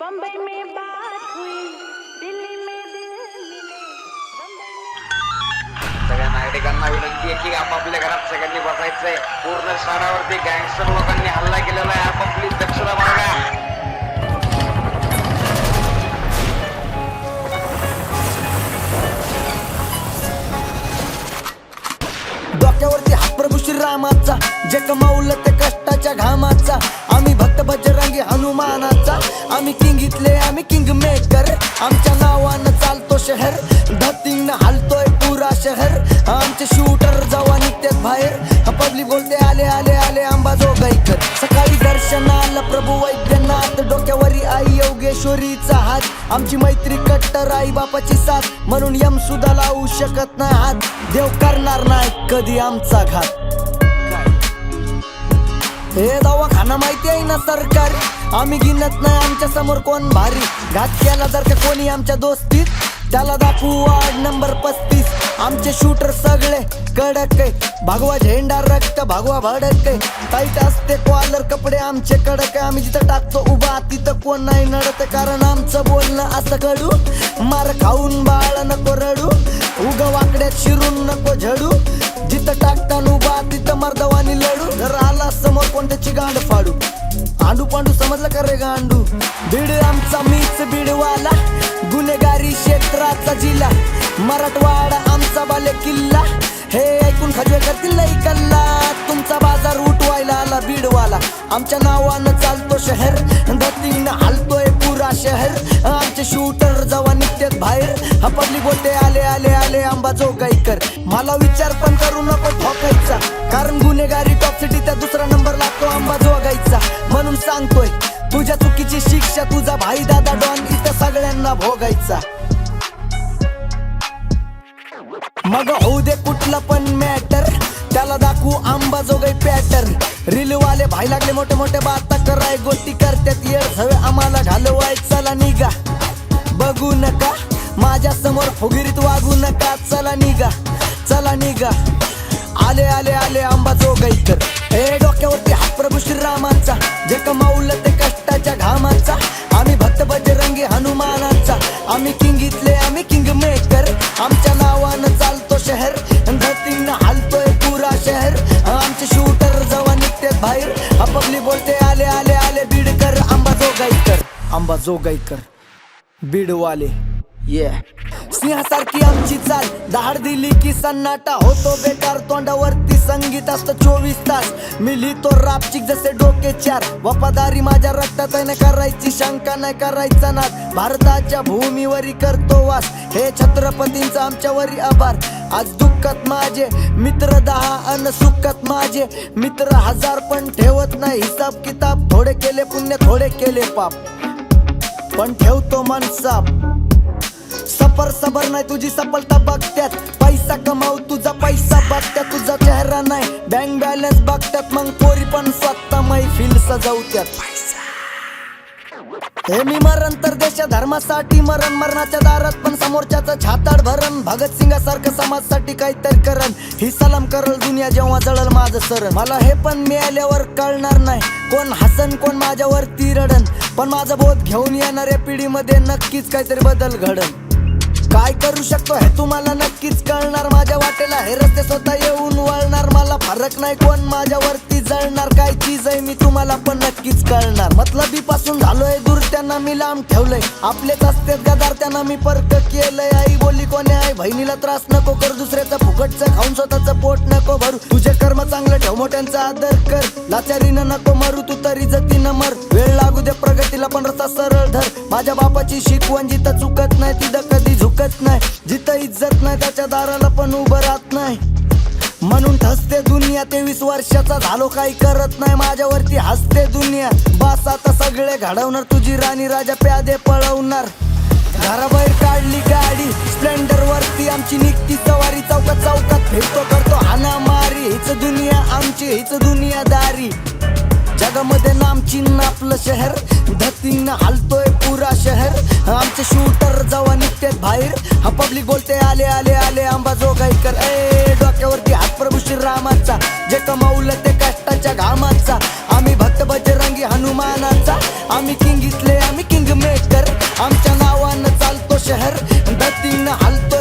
बम्बई में बात हुई दिल्ली में दिल मिले सगळ्या नागरिकांना विनंती आहे की आपापल्या घरात सगळ्यांनी बसायचंय. पूर्ण शहरावरती गँगस्टर लोकांनी हल्ला डोक्यावरती हा प्रभू श्रीरामाचा. जे कमावलं ते कष्टाच्या घामाचा. आम्ही भक्त बजरंगी हनुमानाचा. आम्ही किंग इथले आम्ही किंग मेकर आमच्या नावानं चालतो शहर. धतिंग हलतोय पुरा शहर. आमचे शूटर जवा निघतात बाहेर. पब्लिक बोलते आले आले आले अंबाजोगाईकर सकाळी दर्शनाला प्रभू वैद्य किशोरीचा हात. आमची मैत्री कट्टर आई बापाची साथ. म्हणून यम सुद्धा लावू शकत नाही हात. देव करणार नाही कधी आमचा घात. हे दवाखाना माहिती आहे ना सरकार? आम्ही गिनत नाही आमच्यासमोर कोण भारी. घात केला जर का कोणी आमच्या दोस्तीत त्याला दाखवू वार्ड नंबर पस्तीस. आमचे शूटर सगळे कडक आहे. भगवा झेंडा रक्त भगवा भडक टाईट असते कॉलर कपडे आमचे कडक आहे. आम्ही जिथं टाकतो उभा तिथं कोण नाही नडत. कारण आमचं बोलणं असं कडू मार खाऊन बाळ नको रडू. उग वाकड्यात शिरून नको झडू. जिथं टाकताना उभा तिथं मर्दवानी लडू. जर आला समोर कोणत्याची गांड फाडू? आंडू पांडू समजलं का रे गांडू? बीड आमचा मीच बीडवाला. गुन्हेगारी क्षेत्राचा जिल्हा. मराठवाडा आमच्या नावानं चालतो शहर. गतीनं हालतोय पुरा शहर. आमचे शूटर जवा निघतात बाहेर. हपली बोलते आले आले आले अंबाजोगाईकर मला विचार पण करू नको ठोकायचा. कारण गुन्हेगारी टॉप त्या दुसरा नंबर लागतो अंबाजोगाईचा म्हणून सांगतोय तुझ्या चुकीची शिक्षा तुझा भाई दादा डॉन इथं सगळ्यांना भोगायचा. मग होऊ दे कुठला पण मॅटर त्याला दाखवू आंबाजोगाई पॅटर्न रिलवा भाई लागले मोठे मोठे बाता कराय गोष्टी करतात येळ हवे आम्हाला घालवाय चला निघा. बघू नका. माझ्यासमोर फुगिरीत वागू नका. चला निघा. चला निघा. आले आले आले आंबाजोगाईकर हे डोक्यावरती हात प्रभू श्रीरामांचा. जे कमावलं ते कष्टाच्या घामाचा. आम्ही भक्त बजरंगी हनुमानाचा. आम्ही किंग इथले आम्ही किंग मेकर आमच्या नावानं चालतो शहर. धरतीनं हलतोय पुरा शहर. आमचे शूटर जवळ बाहेर. हा बोलते आले आले आले बीडकर आंबाजोगाईकर आंबाजोगाईकर बीडवाले. ये सिंहासारखी आमची चाल. धाड दिली की सन्नाटा होतो बेकार. तोंडावरती संगीत असतं चोवीस तास. मी लिहितो रापचिक जसे डोके चार. वफादारी माझ्या रक्तात आहे, नाही करायची शंका नाही करायचा नाद. भारताच्या भूमीवरी करतो वास. हे छत्रपतींचा आमच्यावरी आभार. आज दुःखात माझे मित्र दहा अन सुखात माझे. मित्र हजार पण ठेवत नाही हिसाब किताब. थोडे केले पुण्य थोडे केले पाप. पण ठेवतो मन साप सफर सबर नाही तुझी सफलता बघत्यात. पैसा कमाव तुझा पैसा बघत्यात. तुझा चेहरा नाही. बँक बॅलन्स बघत्यात. मग पोरी पण स्वतः मैफिल सजवत्यात. हे मी मरण तर देशा धर्मासाठी मरण मरणाच्या दारात पण समोरच्याचं छाताड भरण. भगत सिंगासारखं समाजसाठी काहीतरी करण. ही सलाम करल दुनिया जेव्हा जळल माझं सरण. मला हे पण मिळाल्यावर कळणार नाही कोण हसन कोण माझ्यावरती रडन. पण माझा बोध घेऊन येणाऱ्या पिढीमध्ये नक्कीच काहीतरी बदल घडन. काय करू शकतो हे तुम्हाला नक्कीच कळणार. माझ्या वाटेला हे रस्ते स्वतः येऊन वळणार. फरक नाही कोण माझ्यावरती जळणार. काय चीज आहे मी तुम्हाला पण नक्कीच कळणार. मतलबी पासून झालोय दूर त्यांना मी लांब ठेवलंय. आपलेच असते गदार त्यांना मी परक केलंय. आई बोली कोणी आई बहिणीला त्रास नको कर दुसऱ्याचं फुकटचं खाऊन स्वतःचं पोट नको भरू. तुझे कर्म चांगलं ठेव मोठ्यांचा आदर कर. लाचारीनं नको मरू तू तरी जतीनं मर. वेळ लागू दे प्रगतीला पण रस्ता सरळ धर. माझ्या बापाची शिकवण जिथं चुकत नाही तिथं कधी झुकत नाही. जिथं इज्जत नाही त्याच्या दाराला पण उभं राहत नाही. म्हणून ठसते दुनिया तेवीस वर्षाचा झालो काही करत नाही माझ्यावरती हसते दुनिया. बास आता सगळे घडवणार तुझी राणी राजा प्यादे पळवणार. घराबाहेर काढली गाडी स्प्लेंडर वरती आमची निघती सवारी चौकात चौकात फिरतो करतो हाना मारी हीच दुनिया आमची हीच दुनियादारी. जगामध्ये नामचिन्ह आपलं शहर धतीनं हलतोय आमचे शूटर जेव्हा निघतात बाहेर. हा पब्लिक बोलते आले आले आले आंबा जोगाईकर ए डोक्यावरती हात प्रभू श्रीरामाचा जे कमावलं ते कष्टाच्या घामाचा. आम्ही भक्त बजरंगी हनुमानाचा. आम्ही किंग इथले आम्ही किंग मेकर आमच्या नावानं चालतो शहर. दतीनं हलतोय